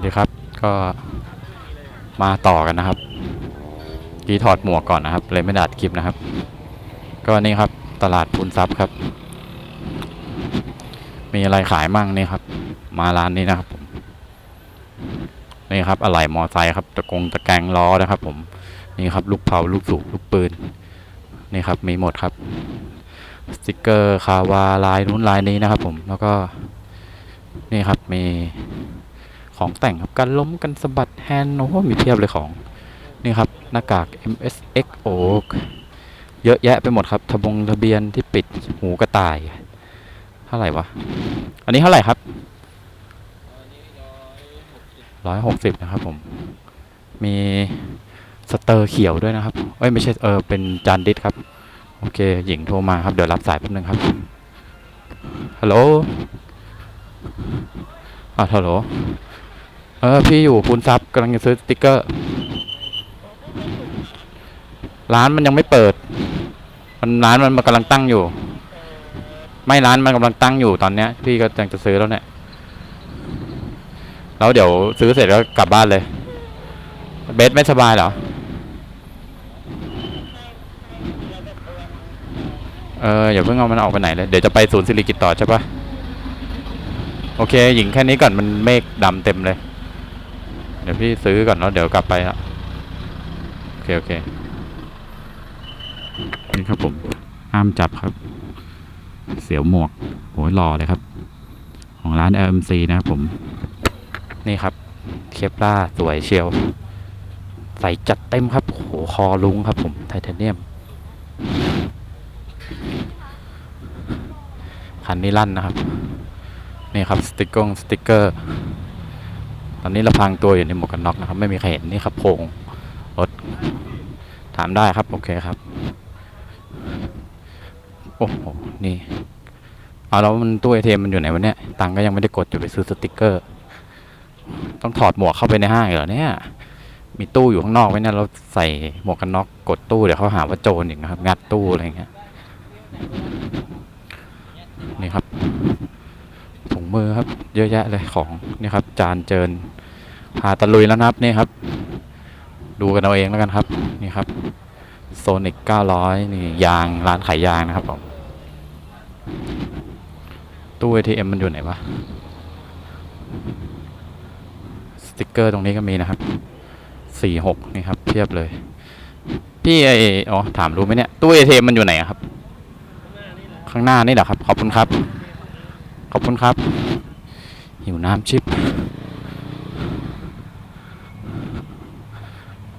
ดีครับก็มาต่อกันนะครับกีถอดหมวกก่อนนะครับเลยไม่ดัดคลิปนะครับ ก็นี่ครับตลาดพูนทรัพย์ครับ มีอะไรขายมั่งนี่ครับ มาร้านนี้นะครับผมนี่ครับอะไหล่มอไซค์ครับตะกงตะแกรงล้อนะครับ ผมนี่ครับลูกเผาลูกสูบลูกปืนนี่ครับมีหมดครับสติกเกอร์คาวาลายนู้นลายนี้นะครับ ผมแล้วก็นี่ครับมี ของแต่งครับกันล้มกันสะบัดแฮนด์โอ้มีเพียบเลยของ นี่ครับ หน้ากาก MSX โอ้เยอะแยะไปหมดครับทะบงทะเบียนที่ปิดหูกระต่ายเท่าไหร่วะ อันนี้เท่าไหร่ครับร้อยหกสิบนะครับผม มีสเตอร์เขียวด้วยนะครับเอ้ยไม่ใช่เออเป็นจานดิสครับ โอเค หญิงโทรมาครับเดี๋ยวรับสายแป๊บนึงครับฮัลโหลอะฮัลโหล เออ พี่อยู่ปูนซับกำลังจะซื้อสติกเกอร์ ร้านมันยังไม่เปิด มันร้านมันกำลังตั้งอยู่ ไม่ร้านมันกำลังตั้งอยู่ตอนเนี้ย พี่ก็กำลังจะซื้อแล้วเนี่ยแล้วเดี๋ยวซื้อเสร็จแล้วกลับบ้านเลย เบสไม่สบายเหรอเอออย่าเพิ่งเอามันออกไปไหนเลย เดี๋ยวจะไปศูนย์สิริกิตต่อใช่ปะโอเค หญิงแค่นี้ก่อนมันเมฆดำเต็มเลย เดี๋ยวพี่ซื้อก่อนแล้วเดี๋ยวกลับไปละโอเค โอเค นี่ครับผม ห้ามจับครับ เสียวหมวกโหยหล่อเลยครับ ของร้าน LMC นะครับผม นี่ครับ เคปล่าสวยเชียว ใส่จัดเต็มครับโหคอลุงครับผม ไทเทเนียม คันนี้ลั่นนะครับ นี่ครับ สติกกอร์สติกเกอร์ ตอนนี้เราพรางตัวอยู่ในหมวกกันน็อกนะครับ ไม่มีใครเห็นนี่ครับโพงรถถามได้ครับ โอเคครับ โอ้โห นี่ เอาแล้วมันตู้ไอเทมมันอยู่ไหนวะเนี่ย ตังก็ยังไม่ได้กดอยู่ไปซื้อสติกเกอร์ ต้องถอดหมวกเข้าไปในห้างเหรอเนี่ย มีตู้อยู่ข้างนอกไว้เนี่ยเราใส่หมวกกันน็อกกดตู้เดี๋ยวเขาหาว่าโจรอีกนะครับ งัดตู้อะไรอย่างเงี้ย นี่ครับถุงมือครับ เยอะแยะเลยของนี่ครับ จานเจิน พาตะลุยแล้วนะครับนี่ครับ ดูกันเอาเองแล้วกันครับ นี่ครับโซนิก900นี่ยางร้านขายยางนะครับผมตู้ ATM มันอยู่ไหนวะสติกเกอร์ตรงนี้ก็มีนะครับ46นี่ครับเพียบเลย พี่ไออ๋อถามรู้ไหมเนี่ยตู้ ATM มันอยู่ไหนครับ ข้างหน้านี่เหรอครับ ขอบคุณครับ ขอบคุณครับ หิวน้ำชิป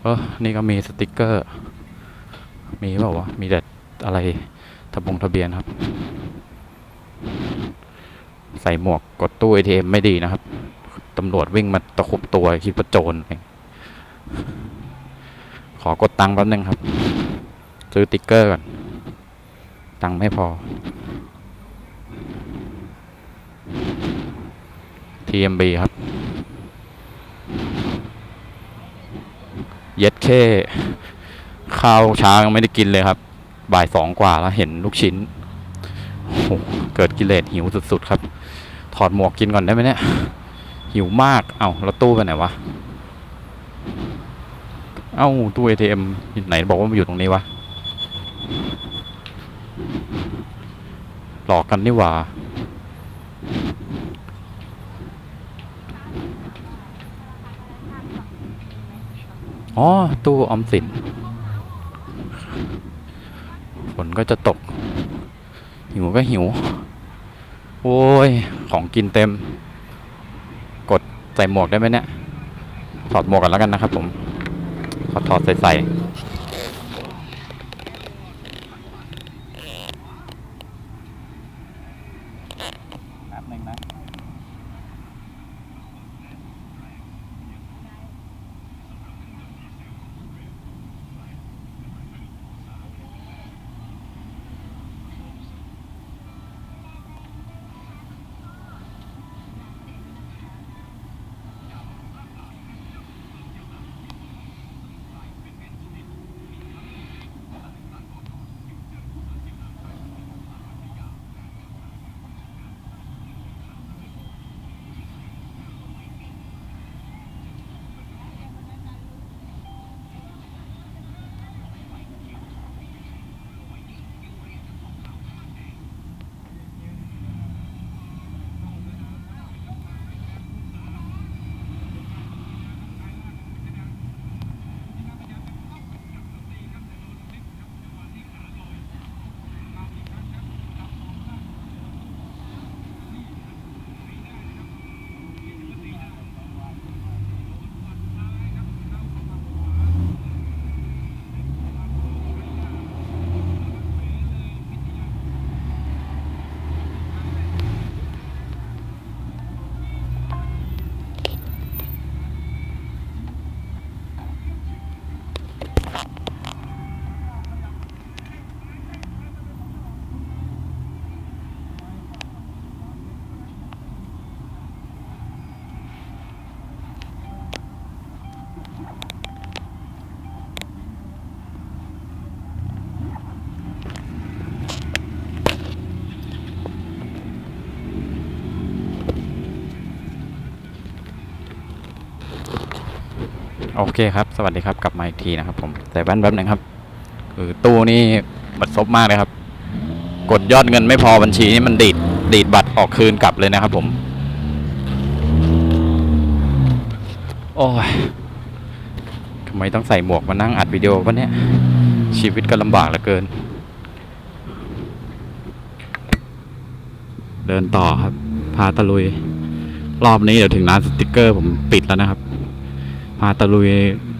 เออนี่ก็มีสติกเกอร์ มีเปล่าวะ มีแต่อะไรทะบงทะเบียนครับ ใส่หมวกกดตู้ ATM ไม่ดีนะครับ ตำรวจวิ่งมาตะคุบตัวคิดว่าโจรขอกดตังค์แป๊บนึงครับ ซื้อติ๊กเกอร์ก่อน ตังค์ไม่พอ TMB ครับ เย็ดเคข้าวเช้ายังไม่ได้กินเลยครับ บ่ายสองกว่าแล้วเห็นลูกชิ้นโหเกิดกิเลสหิวสุดๆครับ ถอดหมวกกินก่อนได้ไหมเนี่ย หิวมาก เอ้าแล้วตู้ไปไหนวะ เอ้าตู้ ATM อยู่ไหนบอกว่ามันอยู่ตรงนี้วะ หลอกกันนี่หว่า อ๋อ ตู้ออมสิน ฝนก็จะตก หิวก็หิว โอ้ย ของกินเต็ม กดใส่หมวกได้ไหมเนี่ย ถอดหมวกกันแล้วกันนะครับผม ขอถอดใส่ใส่ โอเคครับ สวัสดีครับ กลับมาอีกทีนะครับผม แต่แป๊บแป๊บหนึงครับ คือตู้นี่บัดซบมากเลยครับ กดยอดเงินไม่พอบัญชีนี่มันดีด ดีดบัตรออกคืนกลับเลยนะครับผม โอ้ยทำไมต้องใส่หมวกมานั่งอัดวิดีโอวะเนี่ย ชีวิตก็ลำบากเหลือเกิน เดินต่อครับ พาตะลุย รอบนี้เดี๋ยวถึงร้านสติกเกอร์ผมปิดแล้วนะครับาตะลุย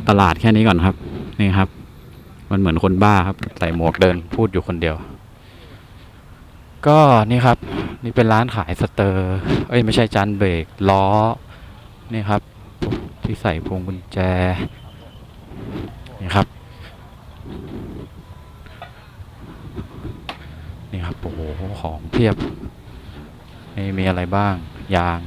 ตลาดแค่นี้ก่อนครับ นี่ครับ มันเหมือนคนบ้าครับ ใส่หมวกเดินพูดอยู่คนเดียว ก็นี่ครับ นี่เป็นร้านขายสเตอร์ เอ้ยไม่ใช่จานเบรกล้อ นี่ครับ ที่ใส่พวงกุญแจ นี่ครับ นี่ครับโอ้โหของเพียบนี่มีอะไรบ้างยาง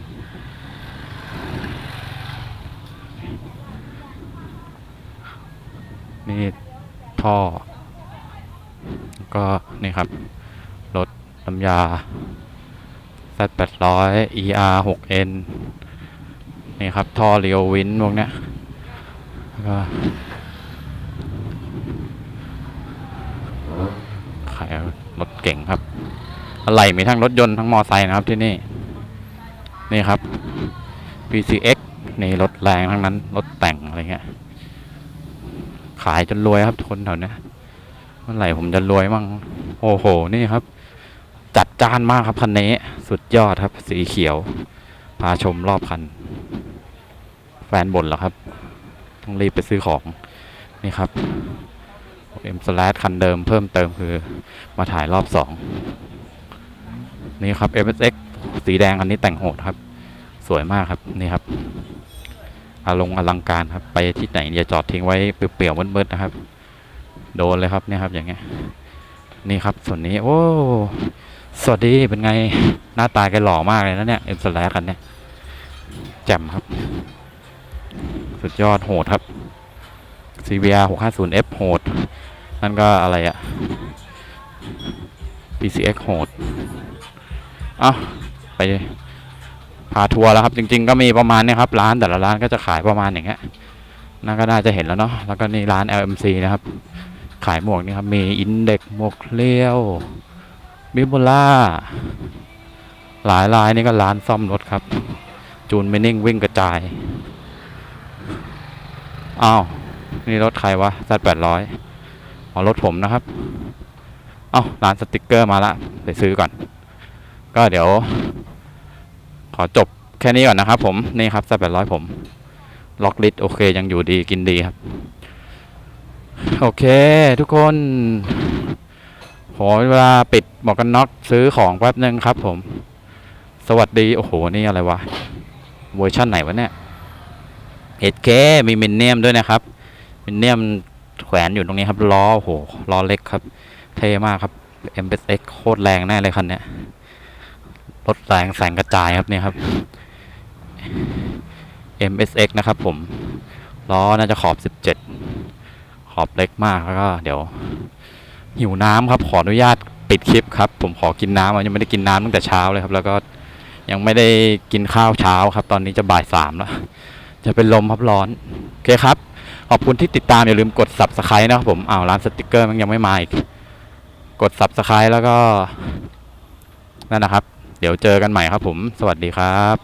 นี่ ท่อ ก็นี่ครับ รถน้ำยา Z 8 0 0 ER 6 N นี่ครับ ท่อเรียววินพวกเนี้ยก็ขายรถเก่งครับ อะไรมีทั้งรถยนต์ทั้งมอไซค์นะครับที่นี่ นี่ครับ PCX นี่รถแรงทั้งนั้น รถแต่งอะไรเงี้ย ขายจนรวยครับคนแถวนี้เมื่อไหร่ผมจะรวยมั่งโอ้โหนี่ครับ จัดจ้านมากครับคันนี้สุดยอดครับ สีเขียว พาชมรอบคัน แฟนบ่นแล้วครับ ต้องรีบไปซื้อของนี่ครับ M slash คันเดิมเพิ่มเติมคือมาถ่ายรอบสองนี่ครับ MSX สีแดงคันนี้แต่งโหดครับ สวยมากครับนี่ครับ อารมณ์อลังการครับ ไปที่ไหนอย่าจอดทิ้งไว้เปลี่ยวๆมืดๆนะครับ โดนเลยครับเนี่ยครับอย่างเงี้ยนี่ครับส่วนนี้โอ้สวัสดีเป็นไงหน้าตาแกหล่อมากเลยนะเนี่ยเอ็มสแลกันเนี่ยแจ่มครับ สุดยอดโหดครับ CBR 650F โหด นั่นก็อะไรอะ PCX โหด เอ้าไป พาทัวร์แล้วครับ จริง ๆ ก็มีประมาณนี้ครับร้านแต่ละร้านก็จะขายประมาณอย่างเงี้ยนั่นก็น่าจะเห็นแล้วเนาะแล้วก็นี่ร้าน LMC นะครับ ขายหมวกนี่ครับมีอินเด็กหมวกเลี้ยวบิบูล่าหลายรายนี่ก็ร้านซ่อมรถครับ จูนไม่นิ่งวิ่งกระจายอ้าวนี่รถใครวะซัดแปดร้อยอ๋อรถผมนะครับ เอ้าร้านสติกเกอร์มาละไปซื้อก่อน ก็เดี๋ยว ขอจบแค่นี้ก่อนนะครับผม นี่ครับซัดแปดร้อยผม ล็อกลิสโอเค ยังอยู่ดีกินดีครับ โอเค ทุกคนขอเวลาปิดหมวกกันน็อกซื้อของแป๊บนึงครับผม สวัสดี โอ้โห นี่อะไรวะ เวอร์ชั่นไหนวะเนี่ยเอเคมีมินเนียมด้วยนะครับ มินเนียมแขวนอยู่ตรงนี้ครับล้อโอ้โหล้อเล็กครับ เท่มากครับ m s x โคตรแรงแน่เลยคันเนี้ย รถแรงแสงกระจายครับเนี่ยครับ MSX นะครับผมล้อน่าจะขอบ 17 ขอบเล็กมากแล้วก็เดี๋ยว หิวน้ำครับขออนุญาตปิดคลิปครับ ผมขอกินน้ำยังไม่ได้กินน้ำตั้งแต่เช้าเลยครับ แล้วก็ยังไม่ได้กินข้าวเช้าครับ ตอนนี้จะบ่ายสามแล้ว จะเป็นลมครับร้อน โอเคครับ ขอบคุณที่ติดตามอย่าลืมกด subscribe นะครับผมอ้าวร้านสติกเกอร์มันยังไม่มาอีก กด subscribe แล้วก็นั่นนะครับ เดี๋ยวเจอกันใหม่ครับผม สวัสดีครับ